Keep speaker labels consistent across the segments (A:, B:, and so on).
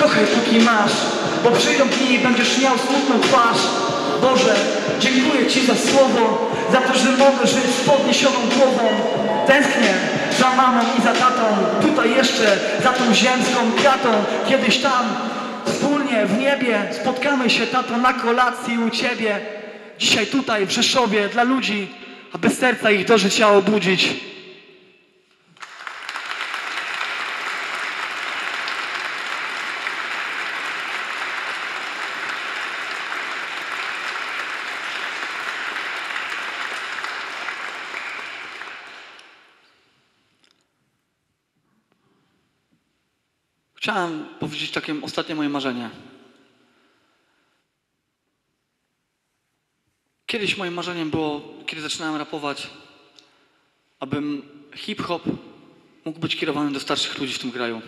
A: Kochaj póki masz, bo przyjdą dni i będziesz miał smutną twarz. Boże, dziękuję Ci za słowo, za to, że mogę żyć z podniesioną głową. Tęsknię za mamą i za tatą, tutaj jeszcze za tą ziemską kratą. Kiedyś tam, wspólnie w niebie, spotkamy się, tato, na kolacji u Ciebie. Dzisiaj tutaj, w Rzeszowie, dla ludzi, aby serca ich do życia obudzić.
B: Chciałem powiedzieć takie ostatnie moje marzenie. Kiedyś moim marzeniem było, kiedy zaczynałem rapować, abym hip-hop mógł być kierowany do starszych ludzi w tym kraju.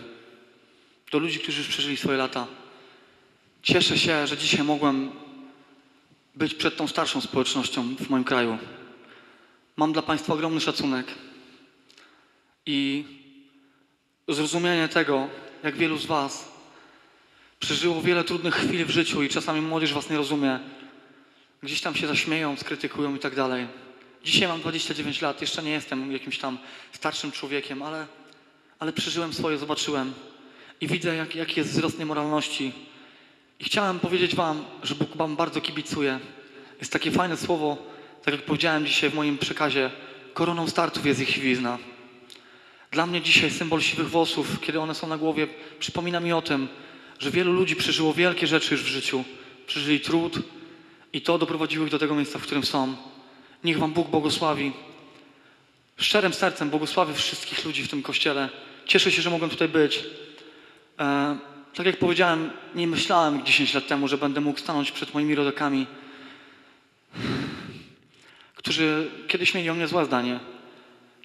B: Do ludzi, którzy już przeżyli swoje lata. Cieszę się, że dzisiaj mogłem być przed tą starszą społecznością w moim kraju. Mam dla Państwa ogromny szacunek i zrozumienie tego, jak wielu z Was przeżyło wiele trudnych chwil w życiu i czasami młodzież Was nie rozumie. Gdzieś tam się zaśmieją, skrytykują i tak dalej. Dzisiaj mam 29 lat, jeszcze nie jestem jakimś tam starszym człowiekiem, ale, ale przeżyłem swoje, zobaczyłem i widzę, jak, jaki jest wzrost niemoralności. I chciałem powiedzieć Wam, że Bóg Wam bardzo kibicuje. Jest takie fajne słowo, tak jak powiedziałem dzisiaj w moim przekazie, koroną startów jest ich siwizna. Dla mnie dzisiaj symbol siwych włosów, kiedy one są na głowie, przypomina mi o tym, że wielu ludzi przeżyło wielkie rzeczy już w życiu. Przeżyli trud i to doprowadziło ich do tego miejsca, w którym są. Niech Wam Bóg błogosławi. Szczerym sercem błogosławię wszystkich ludzi w tym kościele. Cieszę się, że mogłem tutaj być. E, tak jak powiedziałem, nie myślałem 10 lat temu, że będę mógł stanąć przed moimi rodakami, którzy kiedyś mieli o mnie złe zdanie.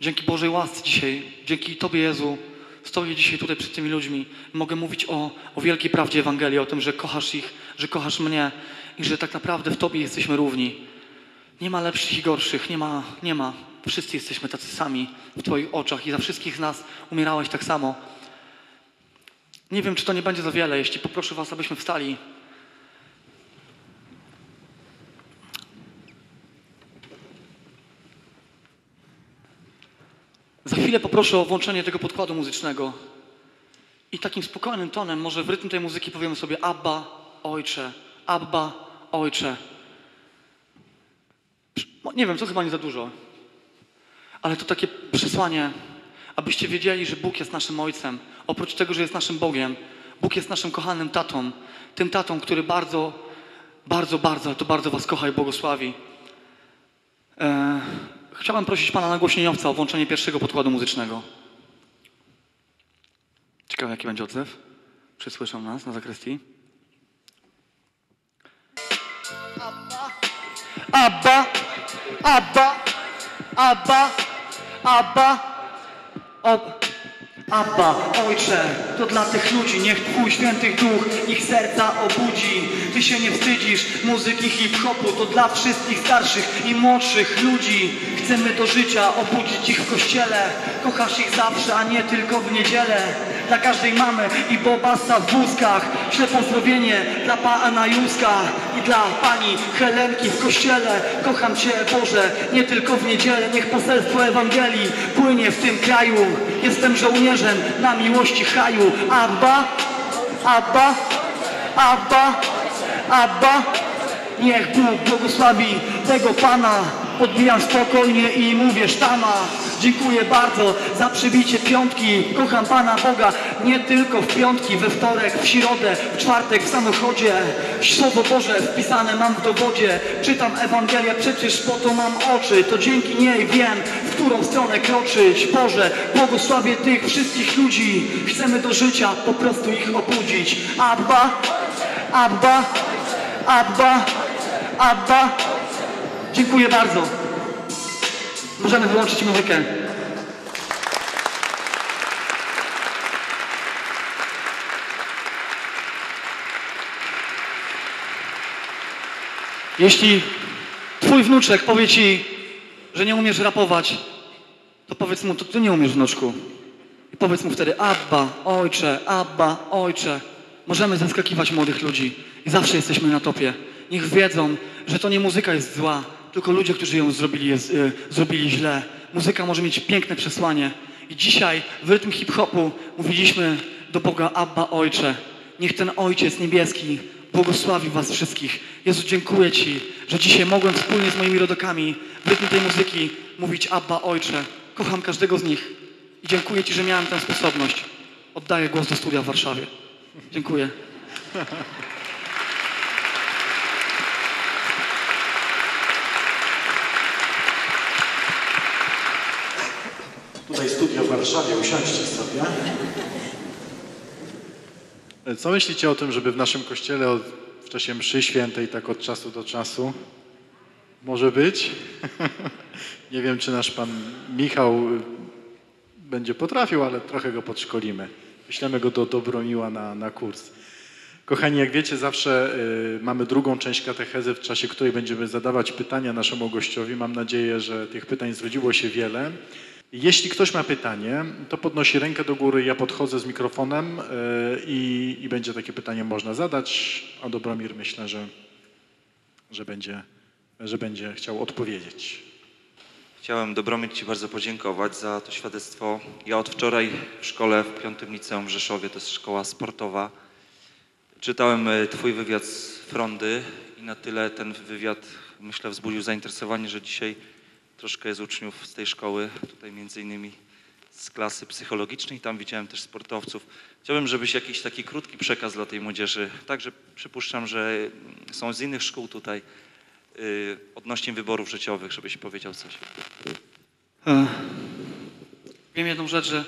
B: Dzięki Bożej łasce dzisiaj, dzięki Tobie Jezu, stoję dzisiaj tutaj przed tymi ludźmi mogę mówić o, o wielkiej prawdzie Ewangelii, o tym, że kochasz ich, że kochasz mnie i że tak naprawdę w Tobie jesteśmy równi. Nie ma lepszych i gorszych, nie ma, nie ma. Wszyscy jesteśmy tacy sami w Twoich oczach i za wszystkich z nas umierałeś tak samo. Nie wiem, czy to nie będzie za wiele, jeśli poproszę Was, abyśmy wstali. Za chwilę poproszę o włączenie tego podkładu muzycznego. I takim spokojnym tonem, może w rytm tej muzyki powiemy sobie Abba, Ojcze, Abba, Ojcze. Nie wiem, to chyba nie za dużo. Ale to takie przesłanie, abyście wiedzieli, że Bóg jest naszym Ojcem. Oprócz tego, że jest naszym Bogiem, Bóg jest naszym kochanym tatą. Tym tatą, który bardzo, bardzo, bardzo, to bardzo was kocha i błogosławi. Chciałem prosić pana nagłośnieniowca o włączenie pierwszego podkładu muzycznego. Ciekawe, jaki będzie odzew. Czy słyszą nas na zakrystii?
A: Abba, Abba, Abba, Abba, Ob, Abba, Ojcze, to dla tych ludzi, niech Twój święty duch ich serca obudzi. Ty się nie wstydzisz muzyki hip-hopu, to dla wszystkich starszych i młodszych ludzi. Chcemy do życia obudzić ich w kościele, kochasz ich zawsze, a nie tylko w niedzielę. Dla każdej mamy i bobasa w wózkach, śle pozdrowienie dla pana Józka i dla pani Helenki w kościele. Kocham Cię Boże, nie tylko w niedzielę, niech poselstwo Ewangelii płynie w tym kraju. Jestem żołnierzem na miłości haju. Abba, Abba, Abba, Abba. Niech Bóg błogosławi tego Pana. Odbijam spokojnie i mówię sztama. Dziękuję bardzo za przybicie piątki. Kocham Pana Boga nie tylko w piątki, we wtorek, w środę, w czwartek w samochodzie. Słowo Boże wpisane mam w dowodzie. Czytam Ewangelię, przecież po to mam oczy. To dzięki niej wiem, w którą stronę kroczyć. Boże, błogosławię tych wszystkich ludzi. Chcemy do życia po prostu ich obudzić. Abba, Abba, Abba, Abba. Dziękuję bardzo. Możemy wyłączyć muzykę. Jeśli twój wnuczek powie ci, że nie umiesz rapować, to powiedz mu, to ty nie umiesz, wnuczku. I powiedz mu wtedy, Abba, ojcze, Abba, ojcze.
B: możemy zaskakiwać młodych ludzi i zawsze jesteśmy na topie. Niech wiedzą, że to nie muzyka jest zła, tylko ludzie, którzy ją zrobili, jest, y, zrobili źle. Muzyka może mieć piękne przesłanie. I dzisiaj w rytm hip-hopu mówiliśmy do Boga Abba Ojcze. Niech ten Ojciec Niebieski błogosławi was wszystkich. Jezu, dziękuję Ci, że dzisiaj mogłem wspólnie z moimi rodakami w rytmie tej muzyki mówić Abba Ojcze. Kocham każdego z nich i dziękuję Ci, że miałem tę sposobność. Oddaję głos do studia w Warszawie. Dziękuję.
C: Tutaj studio w Warszawie, usiądźcie sobie. Co myślicie o tym, żeby w naszym kościele od, w czasie mszy świętej, tak od czasu do czasu, może być? Nie wiem, czy nasz pan Michał y, będzie potrafił, ale trochę go podszkolimy. Wyślemy go do Dobromiła na, na kurs. Kochani, jak wiecie, zawsze y, mamy drugą część katechezy, w czasie której będziemy zadawać pytania naszemu gościowi. Mam nadzieję, że tych pytań zrodziło się wiele. Jeśli ktoś ma pytanie, to podnosi rękę do góry, ja podchodzę z mikrofonem y, i, i będzie takie pytanie można zadać, a Dobromir myślę, że, że, będzie, że będzie chciał odpowiedzieć.
D: Chciałem Dobromir Ci bardzo podziękować za to świadectwo. Ja od wczoraj w szkole w piątym liceum w Rzeszowie, to jest szkoła sportowa, czytałem e, Twój wywiad z Frondy i na tyle ten wywiad, myślę, wzbudził zainteresowanie, że dzisiaj troszkę jest uczniów z tej szkoły, tutaj między innymi z klasy psychologicznej, tam widziałem też sportowców. Chciałbym, żebyś jakiś taki krótki przekaz dla tej młodzieży, także przypuszczam, że mm, są z innych szkół tutaj, y, odnośnie wyborów życiowych, żebyś powiedział coś.
B: E, Wiem jedną rzecz, że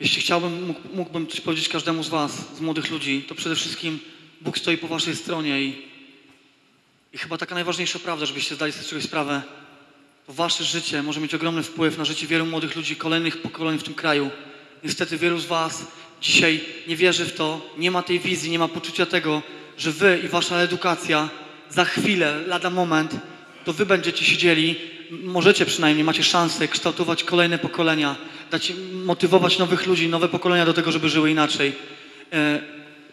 B: jeśli chciałbym, mógł, mógłbym coś powiedzieć każdemu z Was, z młodych ludzi, to przede wszystkim Bóg stoi po Waszej stronie i, i chyba taka najważniejsza prawda, żebyście zdali sobie z czegoś sprawę, Wasze życie może mieć ogromny wpływ na życie wielu młodych ludzi, kolejnych pokoleń w tym kraju. Niestety wielu z Was dzisiaj nie wierzy w to, nie ma tej wizji, nie ma poczucia tego, że Wy i Wasza edukacja za chwilę, lada moment, to Wy będziecie siedzieli, możecie przynajmniej, macie szansę kształtować kolejne pokolenia, dać, motywować nowych ludzi, nowe pokolenia do tego, żeby żyły inaczej. E,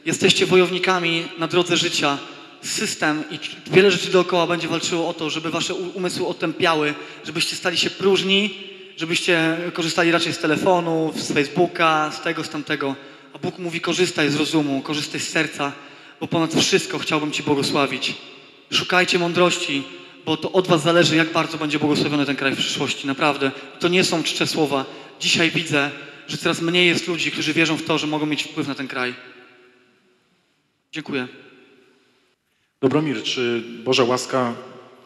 B: Jesteście wojownikami na drodze życia. System i wiele rzeczy dookoła będzie walczyło o to, żeby wasze umysły otępiały, żebyście stali się próżni, żebyście korzystali raczej z telefonu, z Facebooka, z tego, z tamtego. A Bóg mówi, korzystaj z rozumu, korzystaj z serca, bo ponad wszystko chciałbym Ci błogosławić. Szukajcie mądrości, bo to od Was zależy, jak bardzo będzie błogosławiony ten kraj w przyszłości. Naprawdę. To nie są czcze słowa. Dzisiaj widzę, że coraz mniej jest ludzi, którzy wierzą w to, że mogą mieć wpływ na ten kraj. Dziękuję.
C: Dobromir, czy Boża łaska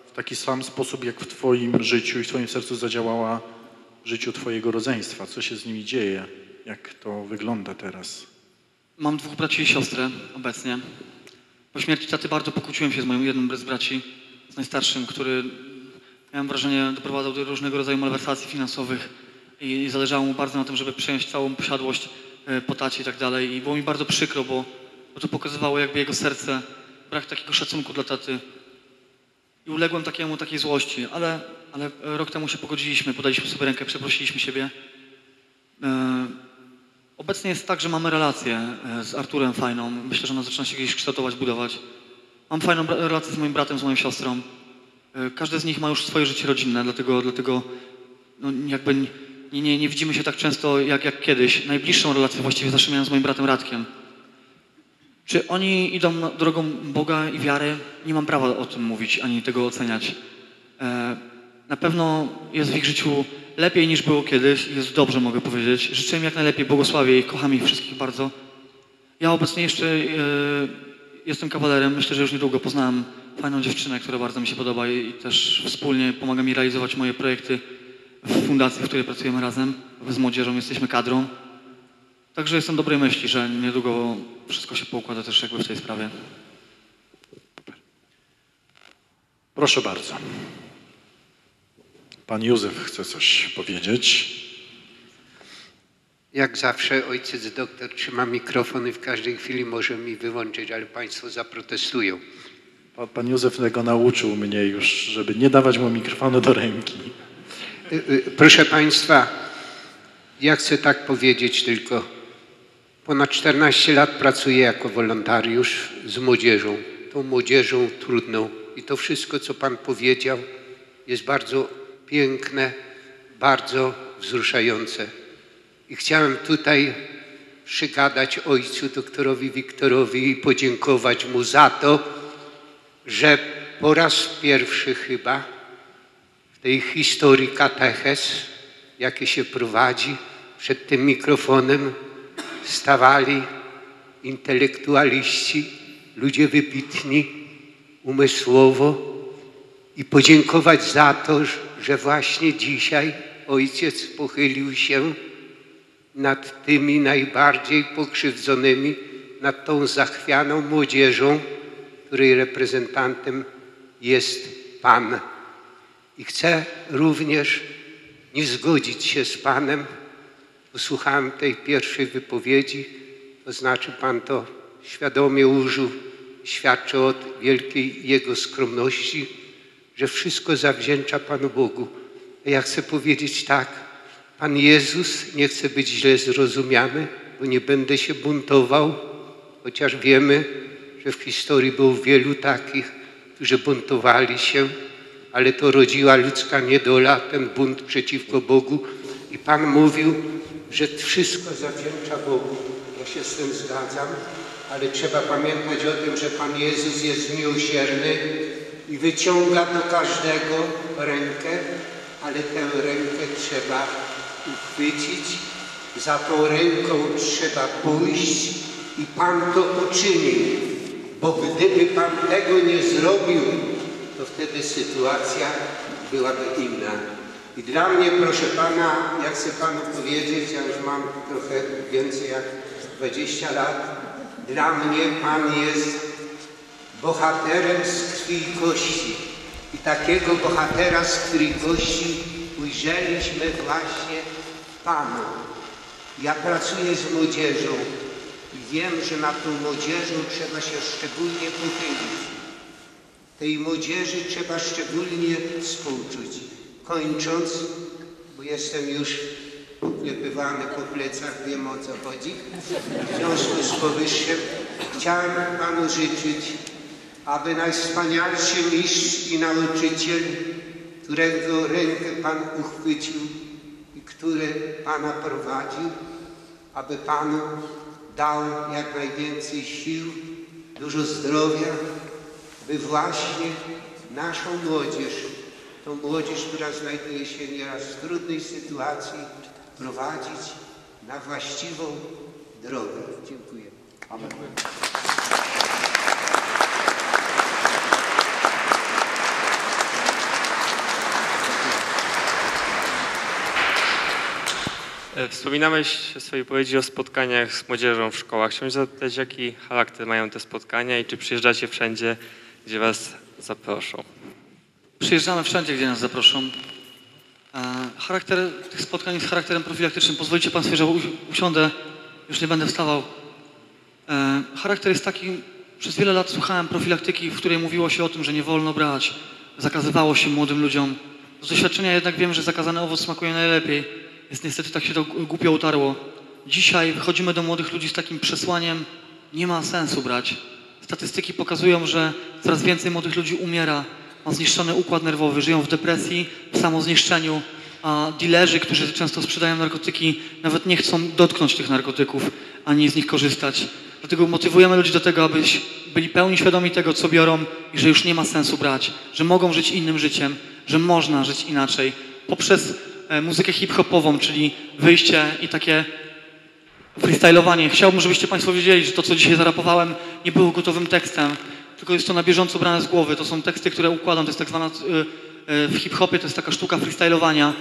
C: w taki sam sposób jak w Twoim życiu i w Twoim sercu zadziałała w życiu Twojego rodzeństwa? Co się z nimi dzieje? Jak to wygląda teraz?
B: Mam dwóch braci i siostrę obecnie. Po śmierci taty bardzo pokłóciłem się z moim jednym z braci, z najstarszym, który miałem wrażenie doprowadzał do różnego rodzaju malwersacji finansowych i zależało mu bardzo na tym, żeby przejąć całą posiadłość e, po tacie i tak dalej. I było mi bardzo przykro, bo, bo to pokazywało jakby jego serce, brak takiego szacunku dla taty. I uległem takiemu, takiej złości, ale, ale rok temu się pogodziliśmy, podaliśmy sobie rękę, przeprosiliśmy siebie. E, Obecnie jest tak, że mamy relację e, z Arturem fajną. Myślę, że ona zaczyna się gdzieś kształtować, budować. Mam fajną relację z moim bratem, z moją siostrą. E, Każdy z nich ma już swoje życie rodzinne, dlatego, dlatego no, jakby nie, nie, nie widzimy się tak często jak, jak kiedyś. Najbliższą relację właściwie zawsze miałem z moim bratem Radkiem. Czy oni idą drogą Boga i wiary? Nie mam prawa o tym mówić, ani tego oceniać. E, Na pewno jest w ich życiu lepiej niż było kiedyś. Jest dobrze, mogę powiedzieć. Życzę im jak najlepiej, błogosławię ich, kocham ich wszystkich bardzo. Ja obecnie jeszcze e, jestem kawalerem. Myślę, że już niedługo poznałem fajną dziewczynę, która bardzo mi się podoba i też wspólnie pomaga mi realizować moje projekty w fundacji, w której pracujemy razem. Z młodzieżą jesteśmy kadrą. Także jestem dobrej myśli, że niedługo wszystko się poukłada też jakby w tej sprawie.
C: Proszę bardzo. Pan Józef chce coś powiedzieć.
E: Jak zawsze ojciec doktor trzyma mikrofon i w każdej chwili może mi wyłączyć, ale państwo zaprotestują.
C: Pan, pan Józef tego nauczył mnie już, żeby nie dawać mu mikrofonu do ręki.
E: Y, y, Proszę państwa, ja chcę tak powiedzieć tylko. Ponad 14 lat pracuję jako wolontariusz z młodzieżą, tą młodzieżą trudną. I to wszystko, co Pan powiedział, jest bardzo piękne, bardzo wzruszające. I chciałem tutaj przygadać ojcu doktorowi Wiktorowi i podziękować mu za to, że po raz pierwszy chyba w tej historii kateches, jakie się prowadzi przed tym mikrofonem, stawali intelektualiści, ludzie wybitni umysłowo i podziękować za to, że właśnie dzisiaj ojciec pochylił się nad tymi najbardziej pokrzywdzonymi, nad tą zachwianą młodzieżą, której reprezentantem jest Pan. I chcę również nie zgodzić się z Panem. Posłuchałem tej pierwszej wypowiedzi, to znaczy Pan to świadomie użył, świadczy o wielkiej Jego skromności, że wszystko zawdzięcza Panu Bogu. Ja chcę powiedzieć tak, Pan Jezus nie chce być źle zrozumiany, bo nie będę się buntował, chociaż wiemy, że w historii było wielu takich, którzy buntowali się, ale to rodziła ludzka niedola, ten bunt przeciwko Bogu. I Pan mówił, że wszystko zawdzięcza Bogu. Ja się z tym zgadzam, ale trzeba pamiętać o tym, że Pan Jezus jest miłosierny i wyciąga do każdego rękę, ale tę rękę trzeba uchwycić, za tą ręką trzeba pójść i Pan to uczynił. Bo gdyby Pan tego nie zrobił, to wtedy sytuacja byłaby inna. I dla mnie, proszę Pana, ja chcę Panu powiedzieć, ja już mam trochę więcej jak 20 lat, dla mnie Pan jest bohaterem z krwi i kości. I takiego bohatera z krwi i kości ujrzeliśmy właśnie Panu. Ja pracuję z młodzieżą i wiem, że nad tą młodzieżą trzeba się szczególnie pochylić. Tej młodzieży trzeba szczególnie współczuć. Kończąc, bo jestem już wlepywany po plecach, wiem o co chodzi. W związku z powyższym chciałem Panu życzyć, aby najwspanialszy mistrz i nauczyciel, którego rękę Pan uchwycił i który Pana prowadził, aby Panu dał jak najwięcej sił, dużo zdrowia, by właśnie naszą młodzież, tą młodzież, która znajduje się nieraz w trudnej sytuacji, prowadzić na właściwą drogę. Dziękuję.
F: E, Wspominałeś w swojej wypowiedzi o spotkaniach z młodzieżą w szkołach. Chciałbym zapytać, jaki charakter mają te spotkania i czy przyjeżdżacie wszędzie, gdzie was zaproszą?
B: Przyjeżdżamy wszędzie, gdzie nas zaproszą. Charakter tych spotkań jest charakterem profilaktycznym. Pozwolicie Państwo, że usiądę, już nie będę wstawał. E, Charakter jest taki, przez wiele lat słuchałem profilaktyki, w której mówiło się o tym, że nie wolno brać, zakazywało się młodym ludziom. Z doświadczenia jednak wiem, że zakazany owoc smakuje najlepiej. Jest niestety tak się to głupio utarło. Dzisiaj wychodzimy do młodych ludzi z takim przesłaniem, nie ma sensu brać. Statystyki pokazują, że coraz więcej młodych ludzi umiera, ma zniszczony układ nerwowy, żyją w depresji, w samozniszczeniu, a dealerzy, którzy często sprzedają narkotyki, nawet nie chcą dotknąć tych narkotyków, ani z nich korzystać. Dlatego motywujemy ludzi do tego, abyś byli pełni świadomi tego, co biorą i że już nie ma sensu brać, że mogą żyć innym życiem, że można żyć inaczej. Poprzez e, muzykę hip-hopową, czyli wyjście i takie freestylowanie. Chciałbym, żebyście Państwo wiedzieli, że to, co dzisiaj zarapowałem, nie było gotowym tekstem, tylko jest to na bieżąco brane z głowy. To są teksty, które układam, to jest tak zwana, y, y, w hip-hopie to jest taka sztuka freestylowania,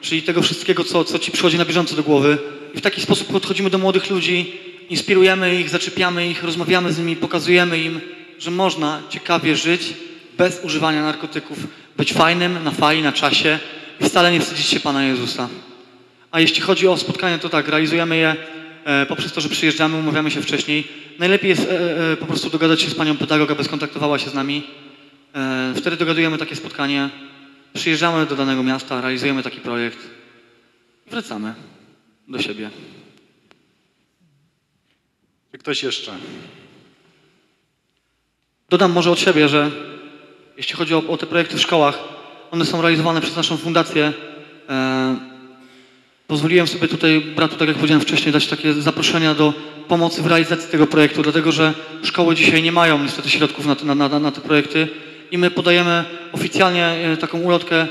B: czyli tego wszystkiego, co, co Ci przychodzi na bieżąco do głowy. I w taki sposób podchodzimy do młodych ludzi, inspirujemy ich, zaczepiamy ich, rozmawiamy z nimi, pokazujemy im, że można ciekawie żyć bez używania narkotyków, być fajnym, na fali, na czasie i wcale nie wstydzić się Pana Jezusa. A jeśli chodzi o spotkania, to tak, realizujemy je poprzez to, że przyjeżdżamy, umawiamy się wcześniej. Najlepiej jest e, e, po prostu dogadać się z panią pedagog, aby skontaktowała się z nami. E, wtedy dogadujemy takie spotkanie. Przyjeżdżamy do danego miasta, realizujemy taki projekt i wracamy do siebie.
C: Czy ktoś jeszcze?
B: Dodam może od siebie, że jeśli chodzi o, o te projekty w szkołach, one są realizowane przez naszą fundację. Pozwoliłem sobie tutaj bratu, tak jak powiedziałem wcześniej, dać takie zaproszenia do pomocy w realizacji tego projektu, dlatego że szkoły dzisiaj nie mają niestety środków na, te- na, na, na te projekty i my podajemy oficjalnie e, taką ulotkę,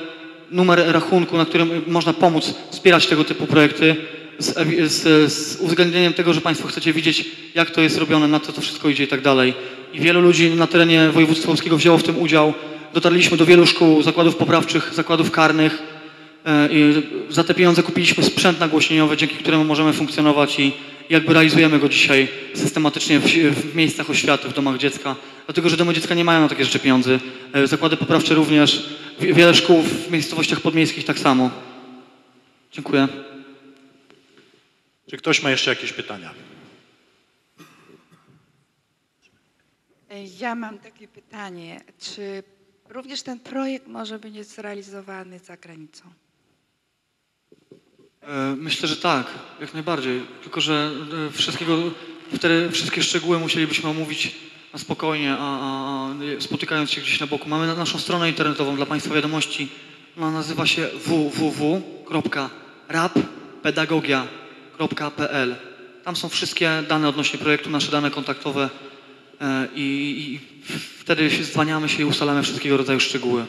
B: numer rachunku, na którym można pomóc wspierać tego typu projekty z, z, z uwzględnieniem tego, że Państwo chcecie widzieć, jak to jest robione, na co to wszystko idzie i tak dalej. I wielu ludzi na terenie województwa łódzkiego wzięło w tym udział. Dotarliśmy do wielu szkół, zakładów poprawczych, zakładów karnych. E, I za te pieniądze kupiliśmy sprzęt nagłośnieniowy, dzięki któremu możemy funkcjonować i jakby realizujemy go dzisiaj systematycznie w, w miejscach oświaty, w domach dziecka. Dlatego, że domy dziecka nie mają na takie rzeczy pieniędzy. E, Zakłady poprawcze również, Wie- wiele szkół w miejscowościach podmiejskich tak samo. Dziękuję.
C: Czy ktoś ma jeszcze jakieś pytania?
G: Ja mam takie pytanie. Czy również ten projekt może być zrealizowany za granicą?
B: E, Myślę, że tak, jak najbardziej. Tylko, że e, wszystkiego, wtedy wszystkie szczegóły musielibyśmy omówić na spokojnie, a, a, a spotykając się gdzieś na boku. Mamy na- naszą stronę internetową dla Państwa wiadomości. Ona nazywa się www.rappedagogia.pl. Tam są wszystkie dane odnośnie projektu, nasze dane kontaktowe e, i, i wtedy się zwaniamy się i ustalamy wszystkiego rodzaju szczegóły.